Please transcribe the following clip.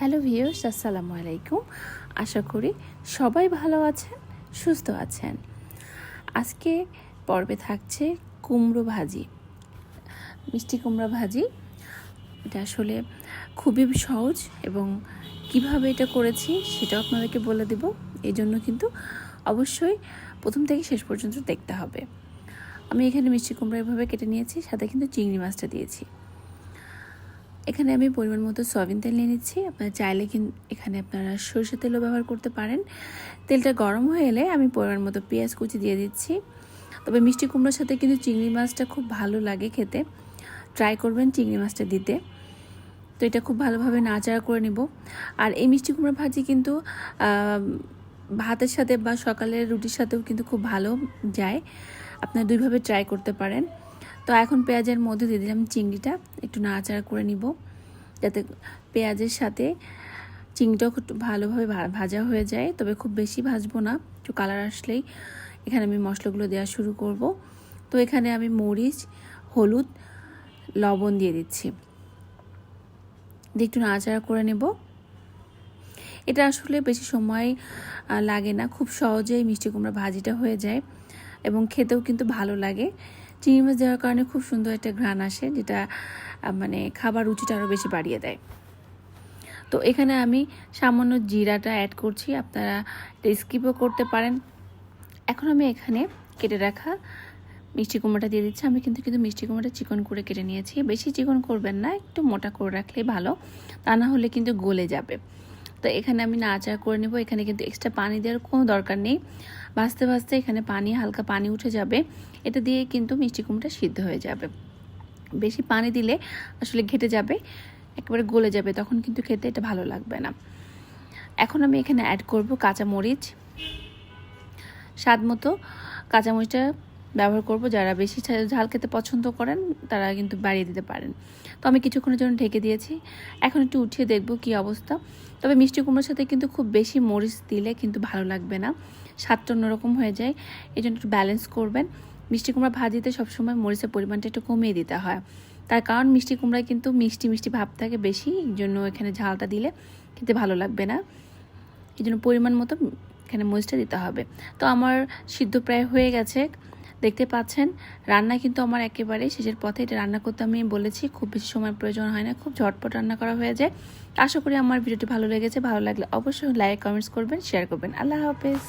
Hello viewers, আসসালামু আলাইকুম। আশা করি সবাই ভালো আছেন, সুস্থ আছেন। আজকে পর্বে থাকছে কুমড়ো ভাজি, মিষ্টি কুমড়ো ভাজি। এটা আসলে খুবই সহজ এবং কীভাবে এটা করেছি সেটাও আপনাদেরকে বলে দেব। এই জন্য কিন্তু অবশ্যই প্রথম থেকে শেষ পর্যন্ত দেখতে হবে। আমি এখানে মিষ্টি কুমড়ো এভাবে কেটে নিয়েছি, সাথে কিন্তু চিংড়ি মাছটা দিয়েছি। এখানে আমি পরিমাণ মতো সয়াবিন তেল নিয়ে নিচ্ছি। আপনারা চাইলে কিন্তু এখানে আপনারা সরষের তেলও ব্যবহার করতে পারেন। তেলটা গরম হয়ে এলে আমি পরিমাণ মতো পেঁয়াজ কুচি দিয়ে দিচ্ছি। তবে মিষ্টি কুমড়োর সাথে কিন্তু চিংড়ি মাছটা খুব ভালো লাগে খেতে। ট্রাই করবেন চিংড়ি মাছটা দিতে। তো এটা খুব ভালোভাবে নাচাড়া করে নিব। আর এই মিষ্টি কুমড়ো ভাজি কিন্তু ভাতের সাথে বা সকালের রুটির সাথেও কিন্তু খুব ভালো যায়। আপনারা দুইভাবে ট্রাই করতে পারেন। তো এখন পেঁয়াজের মধ্যে দিয়ে দিলাম চিংড়িটা, একটু নাড়াচাড়া করে নিব, যাতে পেঁয়াজের সাথে চিংড়িটাও খুব ভালোভাবে ভাজা হয়ে যায়, তবে খুব বেশি ভাজবো না, একটু কালার আসলেই এখানে আমি মশলাগুলো দেওয়া শুরু করব। তো এখানে আমি মরিচ, হলুদ, লবণ দিয়ে দিচ্ছি। দিয়ে একটু নাড়াচাড়া করে নেব। এটা আসলে বেশি সময় লাগে না, খুব সহজেই মিষ্টি কুমড়া ভাজিটা হয়ে যায় এবং খেতেও কিন্তু ভালো লাগে। চিংড়ি মাছ দেওয়ার কারণে খুব সুন্দর একটা ঘ্রাণ আসে, যেটা মানে খাবার রুচিটা আরও বেশি বাড়িয়ে দেয়। তো এখানে আমি সামান্য জিরাটা অ্যাড করছি, আপনারা স্কিপও করতে পারেন। এখন আমি এখানে কেটে রাখা মিষ্টি কুমড়োটা দিয়ে দিচ্ছি। আমি কিন্তু কিন্তু মিষ্টি কুমড়োটা চিকন করে কেটে নিয়েছি। বেশি চিকন করবেন না, একটু মোটা করে রাখলেই ভালো, তা না হলে কিন্তু গলে যাবে। তো এখানে আমি নাচাড়া করে নেব। এখানে কিন্তু এক্সট্রা পানি দেওয়ার কোনো দরকার নেই। ভাজতে ভাজতে এখানে পানি, হালকা পানি উঠে যাবে। এটা দিয়ে কিন্তু মিষ্টি কুমড়োটা সিদ্ধ হয়ে যাবে। বেশি পানি দিলে আসলে ঘেটে যাবে, একেবারে গলে যাবে, তখন কিন্তু খেতে এটা ভালো লাগবে না। এখন আমি এখানে অ্যাড করব কাঁচামরিচ। স্বাদ মতো কাঁচামরিচটা ব্যবহার করব। যারা বেশি ঝাল খেতে পছন্দ করেন, তারা কিন্তু বাড়িয়ে দিতে পারেন। তো আমি কিছুক্ষণের জন্য ঢেকে দিয়েছি। এখন একটু উঠিয়ে দেখব কি অবস্থা। তবে মিষ্টি কুমড়োর সাথে কিন্তু খুব বেশি মরিচ দিলে কিন্তু ভালো লাগবে না। স্বাদটা অন্যরকম হয়ে যায়। এই জন্য একটু ব্যালেন্স করবেন। মিষ্টি কুমড়া ভাজিতে সবসময় মরিচের পরিমাণটা একটু কমিয়ে দিতে হয়। তার কারণ মিষ্টি কুমড়ায় কিন্তু মিষ্টি মিষ্টি ভাব থাকে বেশি। এই জন্য এখানে ঝালটা দিলে খেতে ভালো লাগবে না। এই জন্য পরিমাণ মতো এখানে মরিচটা দিতে হবে। তো আমার সিদ্ধ প্রায় হয়ে গেছে। দেখতে পাচ্ছেন, রান্না কিন্তু আমার একেবারে শেষের পথে। এটা রান্না করতে আমি বলেছি, খুব বেশি সময় প্রয়োজন হয় না, খুব ঝটপট রান্না করা হয়ে যায়। আশা করি আমার ভিডিওটি ভালো লেগেছে, ভালো লাগলে অবশ্যই লাইক, কমেন্টস করবেন, শেয়ার করবেন। আল্লাহ হাফেজ।